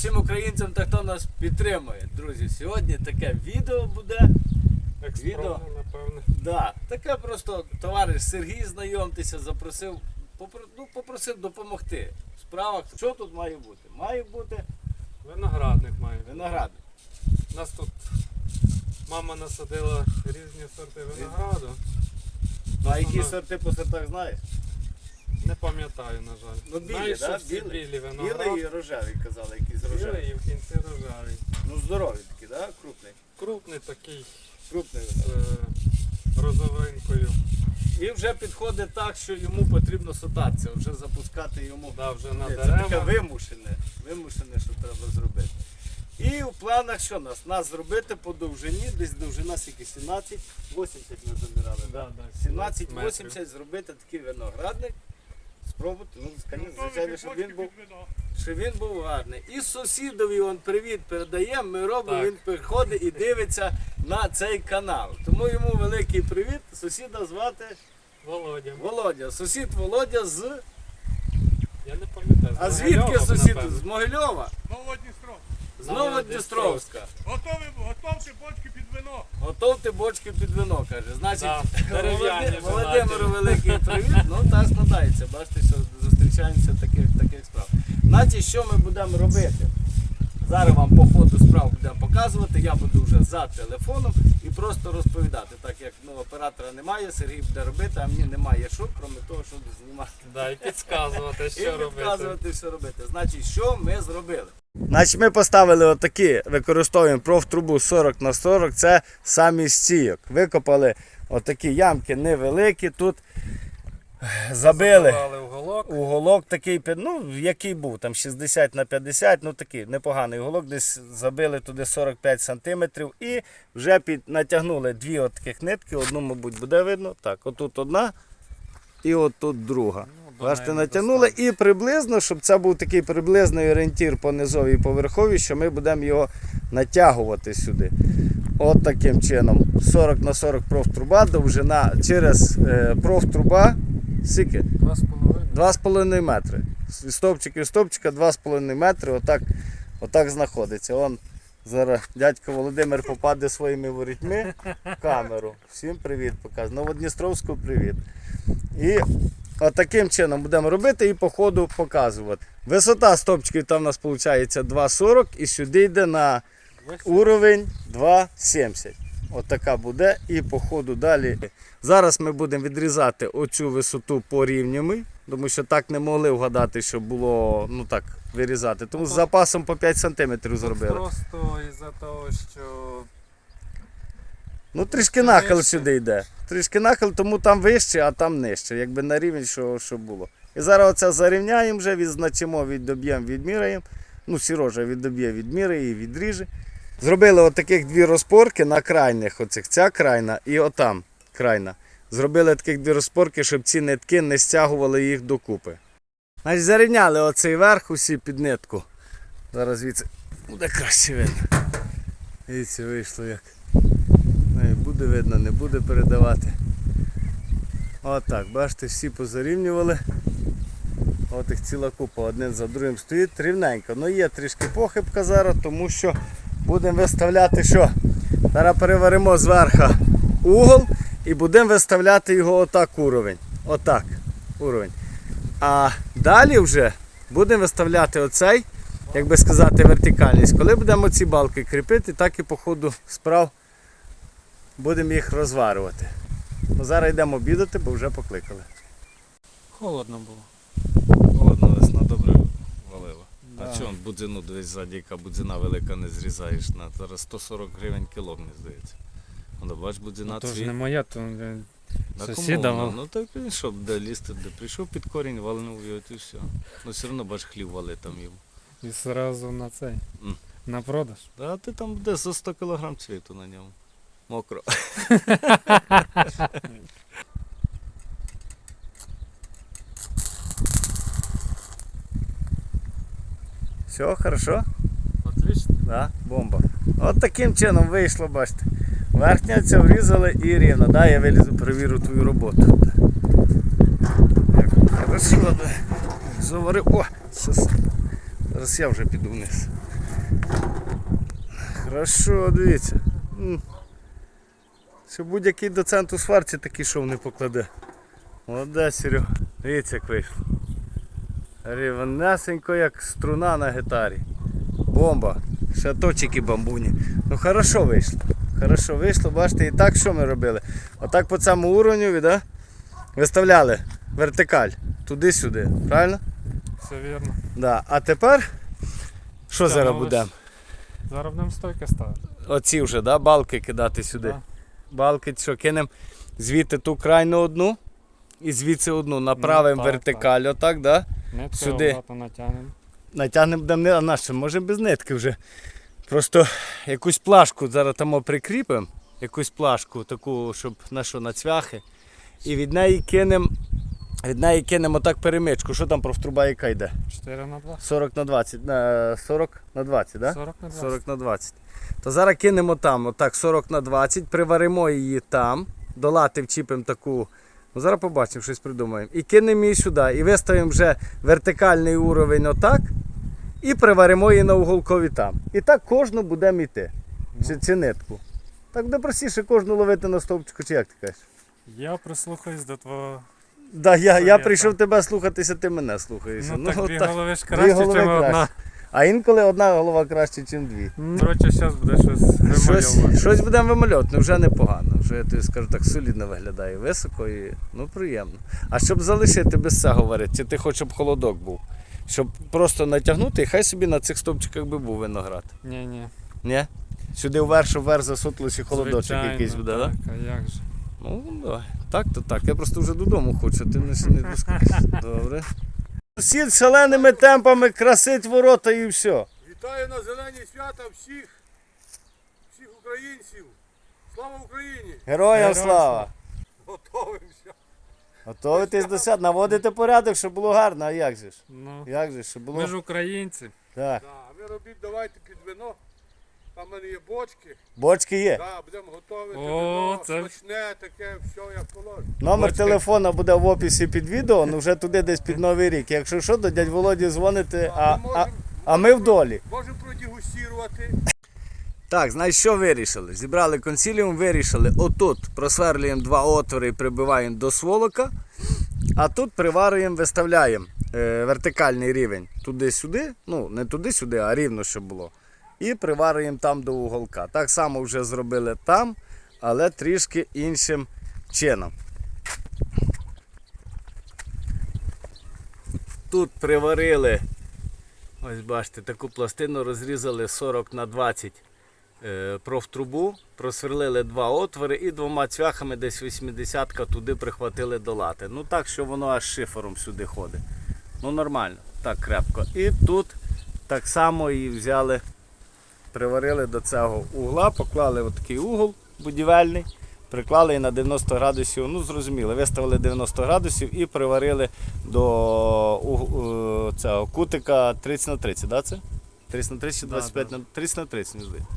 всім українцям та хто нас підтримує. Друзі, сьогодні таке відео буде. Експромно, напевне. Да, таке просто товариш Сергій, знайомтеся, запросив, попро- ну, попросив допомогти в справах. Що тут має бути? Має бути Виноградник має. виноградник. У нас тут мама насадила різні сорти винограду. А які сорти по сортах знаєш? Не пам'ятаю, на жаль. Ну, білі, Знаю, що да? всі Білі? білі виноград. Білий і рожевий казали, якийсь рожевий. Білий і в кінці рожевий. Ну здоровий такий, да? крупний. Крупний такий Крупний з е, розовинкою. І вже підходить так, що йому потрібно сотатися, вже запускати йому. Да, вже на Це таке дерева. вимушене, вимушене, що треба зробити. І в планах що нас? Нас зробити по довжині, десь довжина скільки 17, 80 ми заміряли. Да, да, 17-80 зробити такий виноградник. Спробувати, ну, звичайно, звичайно, щоб він був, щоб він був гарний. І сусідові он привіт передаємо, ми робимо, Так. він приходить і дивиться на цей канал. Тому йому великий привіт. Сусіда звати Володя. Володя. Сусід Володя з. Я не пам'ятаю. А звідки сусід? З Могильова? Новодністров. З Новодністровська. Готові, готовши бочки під вино. Готовте бочки під вино, каже. Значить, Володи- Володимиру великий привіт. Ну так складається. Бачите, що зустрічаємося в таких, таких справ. Значить, що ми будемо робити? Зараз вам по ходу справ будемо показувати. Я буду вже за телефоном і просто розповідати, так як ну, оператора немає, Сергій буде робити, а мені немає що, крім того, щоб знімати. Да, і підказувати, і що робити. підказувати, що робити. Значить, що ми зробили? Значить, ми поставили отакі, використовуємо профтрубу 40 на 40, це самі стійок. Викопали отакі ямки невеликі, тут забили уголок. уголок такий, ну, який був, там 60 на 50, ну такий непоганий уголок, десь забили туди 45 сантиметрів і вже під, натягнули дві от таких нитки, одну, мабуть, буде видно. Так, отут одна і отут друга. Бачите, натягнули і приблизно, щоб це був такий приблизний орієнтір по низовій і поверховій, що ми будемо його натягувати сюди. От таким чином. 40 на 40 профтруба, довжина через е, профтруба. Скільки? Два з половиною. 2,5 метри. З стовпчика і стовпчика 2,5 метри. Отак, отак знаходиться. Он зараз дядько Володимир попаде своїми ворітьми в камеру. Всім привіт показує. Новодністровську привіт. І отаким чином будемо робити і по ходу показувати. Висота стовпчиків там у нас виходить 2,40 і сюди йде на уровень 2,70. Отака буде і по ходу далі. Зараз ми будемо відрізати оцю висоту порівнями, тому що так не могли вгадати, що було ну так, вирізати. Тому з запасом по 5 см зробили. Просто із-за того, що Ну трішки нахил сюди йде. Трішки нахил, тому там вище, а там нижче, якби на рівень, що, що було. І зараз оце зарівняємо вже, відзначимо, віддоб'ємо, відміряємо. Ну, сірожа віддоб'є, відміряє і відріже. Зробили отаких дві розпорки на крайних оцих. Ця крайна і отам крайна. Зробили таких дві розпорки, щоб ці нитки не стягували їх докупи. Значить, зарівняли оцей верх усі під нитку. Зараз звідси буде краще видно. Дивіться, вийшло як. Не буде видно, не буде передавати. Отак, бачите, всі позарівнювали. От їх ціла купа, один за другим стоїть рівненько. Ну є трішки похибка зараз, тому що будемо виставляти що? Зараз переваримо зверху угол і будемо виставляти його отак уровень. Отак. Уровень. А далі вже будемо виставляти оцей, як би сказати, вертикальність. Коли будемо ці балки кріпити, так і по ходу справ будемо їх розварювати. Ну, зараз йдемо обідати, бо вже покликали. холодно було. Холодно, весна добре валила. Да. А чого будзину дивись ззаді, яка будзина велика не зрізаєш на зараз 140 гривень кіло, мені здається. Ну, бач, будзина Ну, то ж не моя, то е, На сусіда кому Ну так він що, де лізти, де прийшов під корінь, вальнув його і все. Ну все одно бач хлів вали там йому. і зразу на цей. М. На продаж. А ти там буде за 100 кг цвіту на ньому. Мокро. Все, хорошо? Отлично. Да, бомба. От таким чином вийшло, бачите. Верхня ця врізали і рівно. Да, я вилізу, перевірю твою роботу. Хорошо, да. Заварив. О, щас. Зараз я вже піду вниз. Хорошо, дивіться. Що будь-який доцент у сварці такий шов не покладе. Молодець, Серега. Дивіться, як вийшло. Рівнесенько, як струна на гітарі. Бомба. Ще точики бамбуні. Ну хорошо вийшло. Хорошо вийшло, бачите, і так що ми робили? Отак по цьому уровню да? виставляли вертикаль туди-сюди. Правильно? Все вірно. Да. А тепер що зараз будемо? Зараз будемо стойки ставити. Оці вже, да, балки кидати сюди. Да. Балки, що кинемо звідти ту крайну одну і звідси одну направимо Ну, так, вертикаль, отак, да? Нитки Сюди. натягнемо. Натягнемо не, а на що, може без нитки вже. Просто якусь плашку зараз там прикріпимо, якусь плашку таку, щоб на що, на цвяхи. І від неї кинемо. Від неї кинемо так перемичку. Що там профтруба яка йде? 4 на 2. 40 на 20. 40 на 20, да? 40 на 2. 40 на 20. То зараз кинемо там, отак 40 на 20, приваримо її там, до лати вчіпимо таку. Ну, зараз побачимо, щось придумаємо. І кинемо її сюди. І виставимо вже вертикальний уровень отак. І приваримо її на уголкові там. І так кожну будемо йти. Чи, чи нитку. Так буде простіше кожну ловити на стовпчику, чи як ти кажеш? Я прислухаюсь до твого. Да, я, я прийшов тебе слухатися, ти мене слухаєшся. Ну, так дві так. голови ж краще, ніж одна. А інколи одна голова краще, ніж дві. Коротше, зараз буде щось Щось, вимальовувати. щось будемо вимальовувати, ну вже непогано. Вже я тобі скажу так солідно виглядає, високо і ну приємно. А щоб залишити без цього варити, чи ти хочеш, щоб холодок був? Щоб просто натягнути і хай собі на цих стовпчиках би був виноград. Ні, ні. Ні? Сюди вверх, вверх засутилося холодочок Звичайно, якийсь буде, так? так? А як же? Ну, давай. Так, то так. Я просто вже додому хочу, ти не, не доскочиш. Добре. Сусід шаленими темпами красить ворота і все. Вітаю на зелені свята всіх, всіх українців. Слава Україні! Героям Героям слава! Готовимося. Готовитись до свят, наводити порядок, щоб було гарно, а як же ж? Ну, Як же ж, щоб було? ми ж українці. Так. Да, а ви робіть, давайте під вино. Там в мене є бочки. Бочки є. Да, будемо готувати О, вино, це- смачне таке, все як положено. Номер Бочки. телефона буде в описі під відео, ну вже туди десь під Новий рік. Якщо що, до дядь Володі дзвоните, а, ми а, можемо- а ми в долі. Можемо продегустувати. Так, знаєш, що вирішили? Зібрали консиліум, вирішили, отут просверлюємо два отвори і прибиваємо до сволока, а тут приварюємо, виставляємо е, вертикальний рівень туди-сюди, ну не туди-сюди, а рівно, щоб було. І приварюємо там до уголка. Так само вже зробили там, але трішки іншим чином. Тут приварили, ось бачите, таку пластину розрізали 40 на 20 е, профтрубу, просверлили два отвори і двома цвяхами десь 80-ка туди прихватили до лати. Ну так, що воно аж шифером сюди ходить. Ну нормально, так крепко. І тут так само її взяли, приварили до цього угла, поклали отакий угол будівельний, приклали її на 90 градусів, ну зрозуміло, виставили 90 градусів і приварили до е, цього кутика 30 на 30, да, це? 30 на 30 чи Да, 25 на 30 на 30, не здається.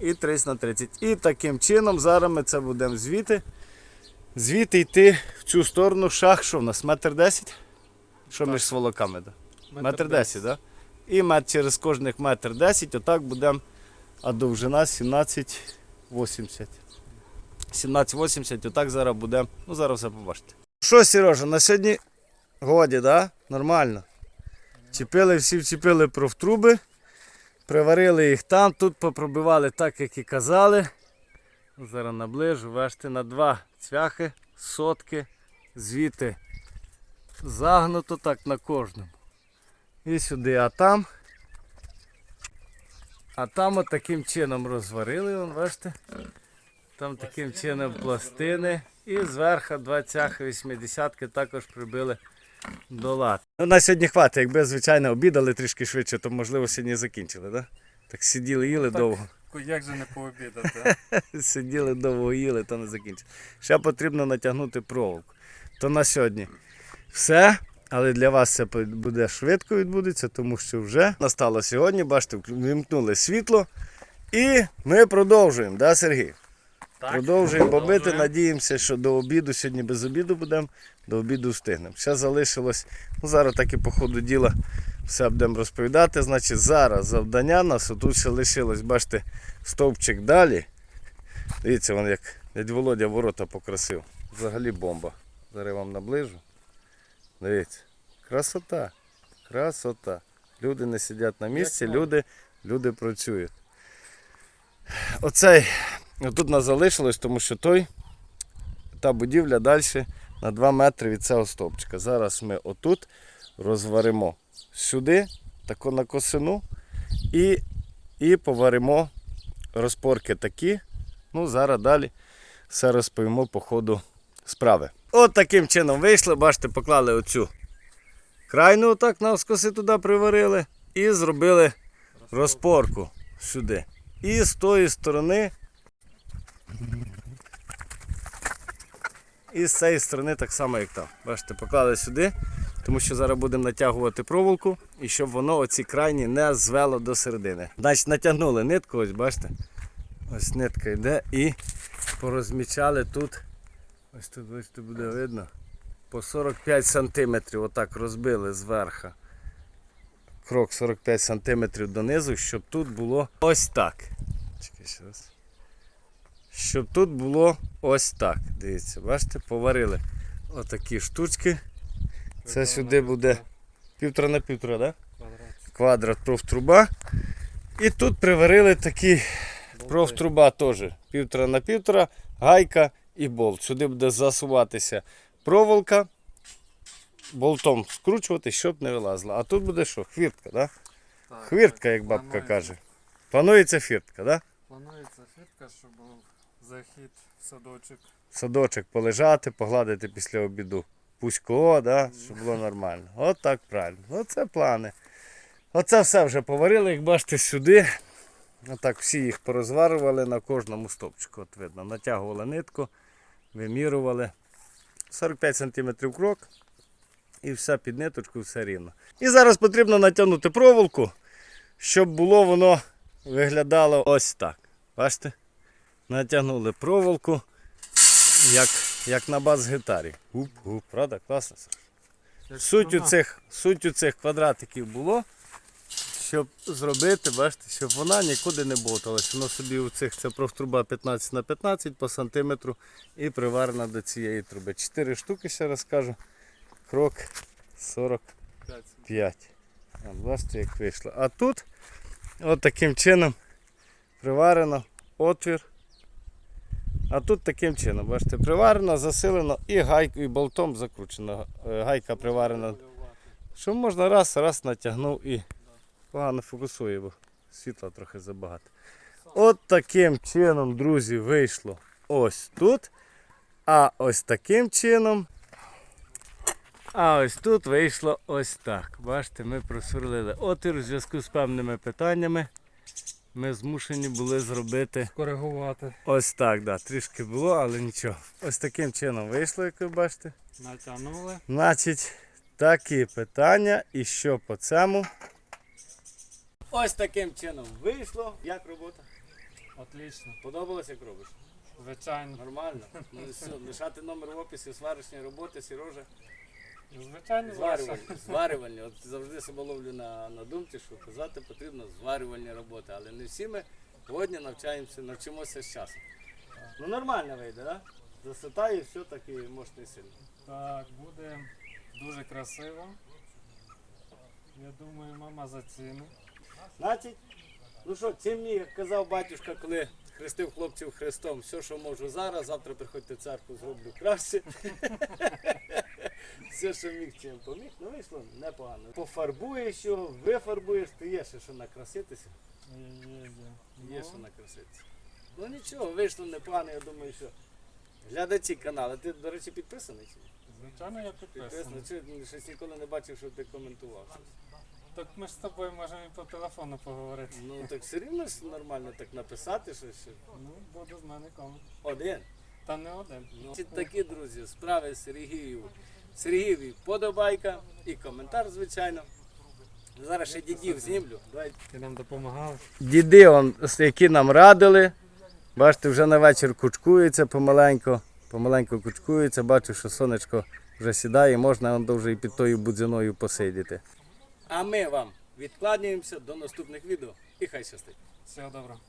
І 30 на 30. І таким чином зараз ми це будемо звідти. Звідти йти в цю сторону шах, що в нас метр 10? Що між сволоками? Да? Метр 10, так? Да? І мет, через кожних метр 10, отак будемо, а довжина 17,80. 17,80, отак зараз будемо. Ну, зараз все побачите. Що, Сережа, на сьогодні годі, да? Нормально. Чіпили, всі вчепили профтруби, приварили їх там, тут попробивали так, як і казали. Зараз наближу, бачите, на два цвяхи, сотки, звідти загнуто так на кожному. І сюди, а там. А там от таким чином розварили, вон, бачите? Там таким чином пластини. І зверху два цяхи 80-ки також прибили до лад. Ну, на сьогодні хватить, якби звичайно обідали трішки швидше, то можливо сьогодні закінчили, так? Так сиділи, їли довго. Як же не пообідати? Сиділи довго їли, то не закінчили. Ще потрібно натягнути проволоку. То на сьогодні все. Але для вас це буде швидко відбудеться, тому що вже настало сьогодні. Бачите, вимкнули світло. І ми продовжуємо, да, Сергій? продовжуємо бобити. Надіємося, що до обіду, сьогодні без обіду будемо, до обіду встигнемо. Ще залишилось, ну зараз так і по ходу діла все будемо розповідати. Значить, зараз завдання нас отут ще лишилось. Бачите, стовпчик далі. Дивіться, вон як дядь Володя ворота покрасив. Взагалі бомба. Зараз я вам наближу. Дивіться. Красота. Красота. Люди не сидять на місці, люди, люди працюють. Оцей, тут нас залишилось, тому що той, та будівля далі на 2 метри від цього стовпчика. Зараз ми отут розваримо сюди, тако на косину, і, і поваримо розпорки такі. Ну, зараз далі все розповімо по ходу справи. От таким чином вийшли, бачите, поклали оцю крайну отак навскоси туди приварили і зробили розпорку сюди. І з тої сторони. І з цієї сторони так само, як там. Бачите, поклали сюди, тому що зараз будемо натягувати проволоку, і щоб воно оці крайні не звело до середини. Значить, натягнули нитку, ось бачите. Ось нитка йде і порозмічали тут. Ось тут, бачите, буде видно. По 45 сантиметрів отак розбили зверху. Крок 45 сантиметрів донизу, щоб тут було ось так. Чекай ще раз. Щоб тут було ось так. Дивіться, бачите, поварили отакі штучки. Це сюди буде півтора на півтора. Да? Квадрат профтруба. І тут приварили такі профтруба теж. Півтора на півтора, гайка і болт. Сюди буде засуватися проволока, болтом скручувати, щоб не вилазила. А тут буде що? Хвіртка, да? Так, Хвіртка, як бабка планується- каже. Планується фіртка, да? Планується фітка, щоб був захід в садочок. Садочок полежати, погладити після обіду. Пусько, да? щоб було нормально. От так правильно. Оце плани. Оце все вже поварили, як бачите, сюди. Отак всі їх порозварювали на кожному стовпчику. От видно. Натягували нитку, вимірювали. 45 см крок. І все під ниточку, все рівно. І зараз потрібно натягнути проволоку, щоб було воно виглядало ось так. Бачите? Натягнули проволоку, як, як на бас-гітарі. Правда? Класно. Суть у цих, суть у цих квадратиків було, щоб зробити, бачите, щоб вона нікуди не болталась. Воно собі у цих це профтруба 15 на 15 по сантиметру і приварена до цієї труби. Чотири штуки, ще раз кажу. Крок 45. От, бачите, як вийшло. А тут от таким чином приварено отвір. А тут таким чином, бачите, приварено, засилено і гайкою, і болтом закручено. Е, Гайка приварена. Що можна раз, раз натягнув і погано фокусує, бо світла трохи забагато. От таким чином, друзі, вийшло ось тут. А ось таким чином. А ось тут вийшло ось так. Бачите, ми просверлили отвір у зв'язку з певними питаннями. Ми змушені були зробити Коригувати. ось так. Да. Трішки було, але нічого. Ось таким чином вийшло, як ви бачите. Натягнули. Значить, такі питання і що по цьому. Ось таким чином вийшло. Як робота? Отлично. Подобалось, як робиш? Звичайно. Нормально. Ну все, лишати номер в описі сварочні роботи, Сірожа. Звичайно, Зварювальні. Зварювальні. От завжди себе ловлю на, на думці, що казати потрібно зварювальні роботи. Але не всі ми сьогодні навчаємося, навчимося з часом. Ну нормально вийде, так? Да? Засота і все таки мощний сильно. Так, буде дуже красиво. Я думаю, мама зацінить. Значить, ну що, цим мені, як казав батюшка, коли хрестив хлопців хрестом, все, що можу зараз, завтра приходьте в церкву, зроблю краще. Все, що міг чим поміг, ну вийшло непогано. Пофарбуєш його, вифарбуєш, то є ще що накраситися. Є, що накраситися. Ну нічого, вийшло непогано, я думаю, що глядачі каналу. Ти, до речі, підписаний чи ні? Звичайно, я підписаний. Підписаний. Чи щось ніколи не бачив, щоб ти коментував щось? Так ми ж з тобою можемо і по телефону поговорити. Ну так все рівно ж нормально так написати щось. що Ну, буде з мене комент. Один. Та не один. Ну, ці такі друзі, справи Сергію. Сергієві подобайка і коментар, звичайно. Зараз ще дідів знімлю. Давай. Ти нам допомагав. Діди, он, які нам радили. Бачите, вже на вечір кучкується помаленьку. Помаленьку кучкується. Бачу, що сонечко вже сідає, можна он вже і під тою будзиною посидіти. А ми вам відкладнюємося до наступних відео. І хай щастить. Всього доброго.